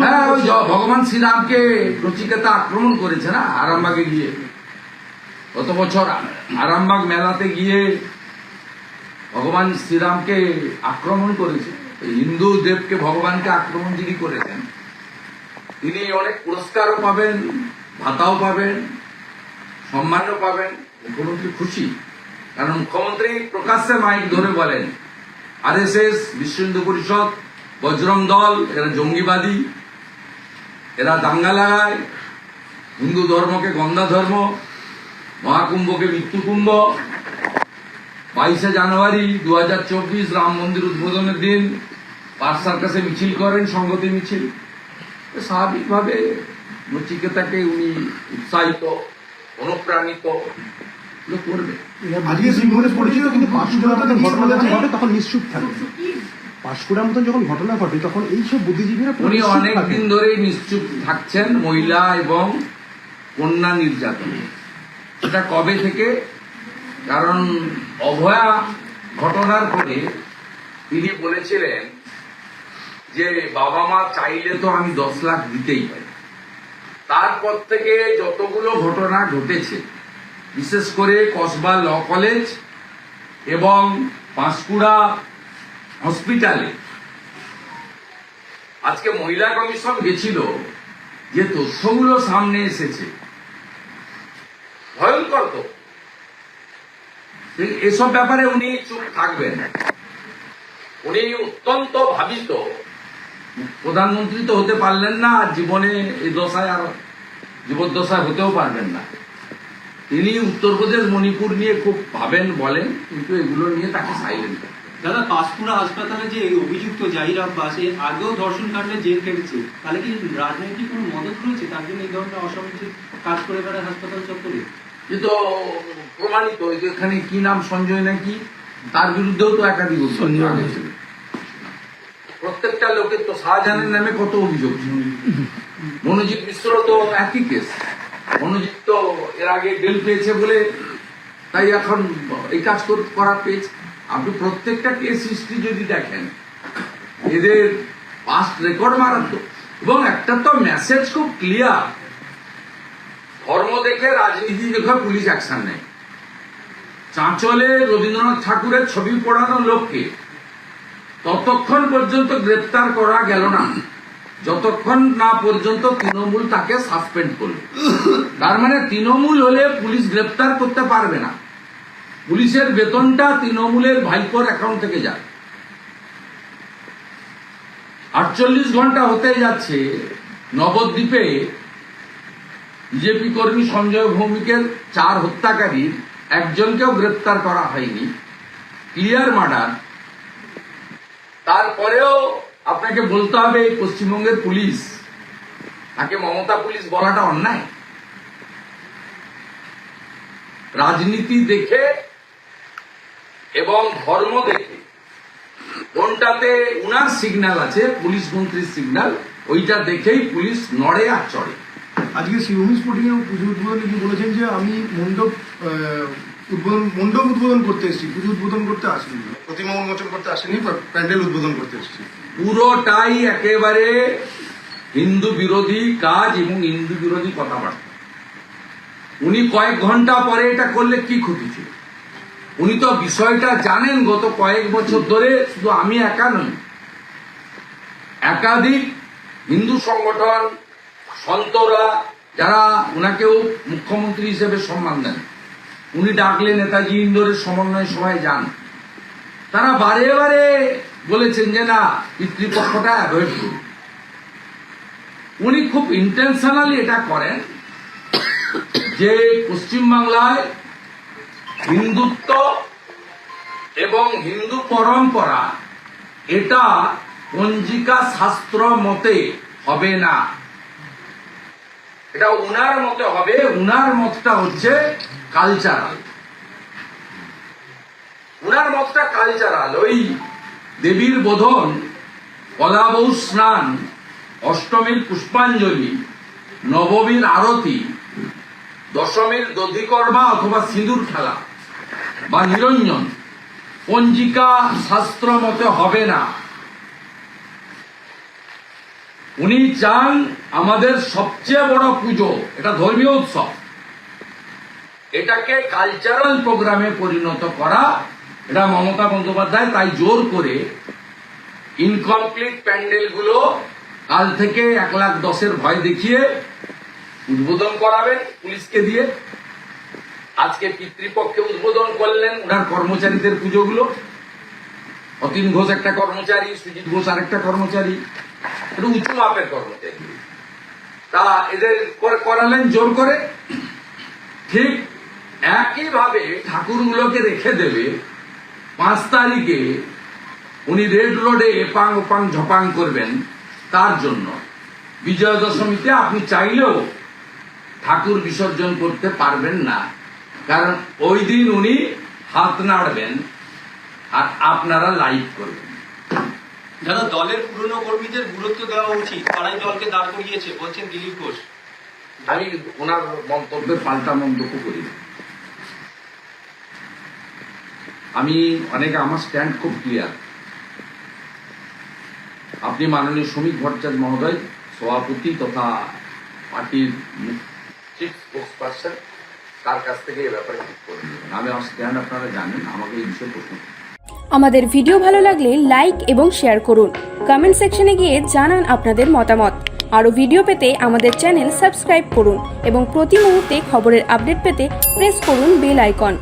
হ্যাঁ ওই ভগবান শ্রীরামকে নচিকেতা আক্রমণ করেছে না আরামবাগে গিয়ে। গত বছর আরামবাগ মেলাতে গিয়ে ভগবান শ্রীরামকে আক্রমণ করেছে। হিন্দু দেবকে ভগবানকে আক্রমণ যিনি করেছেন তিনি অনেক পুরস্কারও পাবেন ভাতাও পাবেন সম্মানও পাবেন মুখ্যমন্ত্রী খুশি। কারণ মুখ্যমন্ত্রী প্রকাশ্যে মাইক ধরে বলেন আর এস এস বিশ্ব হিন্দু পরিষদ বজরং দল এরা জঙ্গিবাদী। এরা দাঙ্গা লাগায় হিন্দু ধর্মকে গন্ধা ধর্ম মহাকুম্ভকে মৃত্যুকুম্ভ। বাইশে জানুয়ারি দু হাজার চব্বিশ রাম মন্দির উদ্বোধনের দিন পার্ক সার্কাসে মিছিল করেন সংগতি মিছিল। স্বাভাবিকভাবে নচিকেতাকে উনি উৎসাহিত অনুপ্রাণিত করবে। আজকে সিংহলে পরিচিত কিন্তু পাঁশকুড়ার মতন ঘটনা তখন নিশ্চুপ থাকে। পাঁশকুড়ার মতন যখন ঘটনা ঘটে তখন এইসব বুদ্ধিজীবীরা উনি নিশ্চুপ অনেক দিন ধরেই নিশ্চুপ থাকছেন মহিলা এবং কন্যা নির্যাতন। সেটা কবে থেকে? কারণ অভয়া ঘটনার পরে তিনি বলেছিলেন যে বাবা মা চাইলে তো আমি দশ লাখ দিতেই পারি। তারপর থেকে যতগুলো ঘটনা ঘটেছে বিশেষ করে কসবা ল কলেজ এবং পাঁশকুড়া হসপিটালে। আজকে মহিলা কমিশন গেছিল যে তথ্যগুলো সামনে এসেছে। ভয়ঙ্কর তো। এসব ব্যাপারে উনি চুপ থাকবেন। উনি অত্যন্ত ভাবিত। প্রধানমন্ত্রী তো হতে পারলেন না, আর জীবনে এই দশায় আর জীবদ্দশায় হতেও পারবেন না। তিনি উত্তরপ্রদেশ, মণিপুর নিয়ে খুব ভাবেন, বলেন, কিন্তু এগুলো নিয়ে তাকে সাইলেন্ট দাদা পাঁশকুড়া হাসপাতালে যে অভিযুক্ত জাহির আব্বাস এর আগেও ধর্ষণ কাণ্ডে জেল কেটেছে তাহলে কি রাজনৈতিক কোনো মদত রয়েছে? তার জন্য এই ধরনের অসামাজিক কাজ করে বেড়ায় হাসপাতাল চত্বরে? কিন্তু প্রমাণিত যে এখানে কি নাম সঞ্জয় নাকি? তার বিরুদ্ধেও তো একাধিক করা হয়েছিল। প্রত্যেকটা লোকের তো শাহজাহানের নামে কত অভিযোগ। মনোজিৎ মিশ্র তো একই কেস মনোজিৎ তো এর আগে বেল পেয়েছে বলে তাই এখন এই কাজ করা পেয়েছে। আপনি প্রত্যেকটা কেস হিস্ট্রি যদি দেখেন, এদের পাস্ট রেকর্ড মারাত্মক। এবং একটা তো মেসেজ খুব ক্লিয়ার ধর্ম দেখে রাজনীতি দেখে পুলিশ অ্যাকশন নেয়। চাঁচলে রবীন্দ্রনাথ ঠাকুরের ছবি পড়ানো লোককে ততক্ষণ পর্যন্ত গ্রেপ্তার করা গেল না। যতক্ষণ না পর্যন্ত তৃণমূল তাকে সাসপেন্ড করল। তার মানে তৃণমূল হলে পুলিশ গ্রেপ্তার করতে পারবে না। পুলিশের বেতনটা তৃণমূলের ভাইপোর অ্যাকাউন্ট থেকে যায়। আটচল্লিশ ঘণ্টা হতে যাচ্ছে, নবদ্বীপে বিজেপি কর্মী সঞ্জয় ভৌমিকের চার হত্যাকারীর একজনকেও গ্রেপ্তার করা হয়নি। Clear murder. তারপরেও আপনাকে বলতে হবে পশ্চিমবঙ্গের পুলিশ, তাকে মমতা পুলিশ বলাটা অন্যায়। রাজনীতি দেখে এবং ধর্ম দেখে। কোনটাতে উনার সিগন্যাল আছে পুলিশ মন্ত্রীর সিগন্যাল ওইটা দেখেই পুলিশ নড়ে আর চড়ে। আজকে শিবভূমি স্পোর্টিং এর পুজো উদ্বোধনে কি বলেছেন যে আমি মণ্ডপ উদ্বোধন মণ্ডপ উদ্বোধন করতে এসেছি পুজো উদ্বোধন করতে আসেনি। প্রতিমা উন্মোচন করতে আসেনি প্যান্ডেল উদ্বোধন করতে এসেছি। পুরোটাই একেবারে হিন্দু বিরোধী কাজ এবং হিন্দু বিরোধী কথাবার্তা। উনি কয়েক ঘণ্টা পরে এটা করলে কি ক্ষতি ছিল? উনি তো বিষয়টা জানেন গত কয়েক বছর ধরে, শুধু আমি একা নই। একাধিক হিন্দু সংগঠন, সন্তরা, যারা ওনাকেও মুখ্যমন্ত্রী হিসেবে সম্মান দেন। উনি ডাকলে নেতাজি, ইন্দোরের সমন্বয় সভায় যান। তারা বারে বারে বলেছেন যে, না, পিতৃপক্ষটা অ্যাভয়েড করুন। উনি খুব ইন্টেনশনালি এটা করেন যে, পশ্চিমবাংলায় হিন্দুত্ব এবং হিন্দু পরম্পরা, এটা পঞ্জিকা শাস্ত্র মতে হবে না। এটা উনার মতে হবে, উনার মতটা হচ্ছে কালচারাল উনার মতটা কালচারাল ওই দেবীর বোধন কলাবৌ স্নান, অষ্টমীর পুষ্পাঞ্জলি, নবমীর আরতি, দশমীর দধিকর্মা অথবা সিঁদুর খেলা। বা নিরঞ্জন। পঞ্জিকা শাস্ত্র মতে হবে না। উনি চান আমাদের সবচেয়ে বড় পুজো, এটা ধর্মীয় উৎসব। এটাকে কালচারাল প্রোগ্রামে পরিণত করা, এটা মমতা বন্দ্যোপাধ্যায় তাই জোর করে ইনকমপ্লিট প্যান্ডেলগুলো কাল থেকে এক লাখ দশের ভয় দেখিয়ে উদ্বোধন করাবেন পুলিশকে দিয়ে। আজকে পিতৃপক্ষে উদ্বোধন করলেন ওনার কর্মচারীদের পুজোগুলো। অতীন ঘোষ একটা কর্মচারী, সুজিত ঘোষ আরেকটা কর্মচারী। একটু উঁচু মাপের কর্মচারী। তা এদের করে- করালেন জোর করে। ঠিক একইভাবে ঠাকুরগুলোকে রেখে দেবে পাঁচ তারিখে উনি রেড রোডে এপাং ওপাং ঝপাং করবেন তার জন্য। বিজয়া দশমীতে আপনি চাইলেও ঠাকুর বিসর্জন করতে পারবেন না। কারণ ওই দিন উনি হাত নাড়বেন আর আপনারা লাইভ করবেন। যারা দলের পুরনো কর্মীদের গুরুত্ব দেওয়া উচিত। তারাই দলকে দাঁড় করিয়েছে বলছেন দিলীপ ঘোষ। আমি ওনার মন্তব্যের পাল্টা মন্তব্য করি আমি অনেক আমার স্ট্যান্ড খুব ক্লিয়ার। আপনি মাননীয় শ্রমিক ভট্টাচার্য মহোদয় সভাপতি তথা পার্টির চিফ স্পোক্স পার্সন তার কাছ থেকে ব্যাপারে ঠিক আমি অস্ট্রেলিয়ান আপনারা জানেন, আমাকে এই বিষয়ে প্রশ্ন আমাদের ভিডিও ভালো লাগলে লাইক এবং শেয়ার করুন। কমেন্ট সেকশনে গিয়ে জানান আপনাদের মতামত। আরও ভিডিও পেতে আমাদের চ্যানেল সাবস্ক্রাইব করুন এবং প্রতি মুহূর্তে খবরের আপডেট পেতে প্রেস করুন বেল আইকন।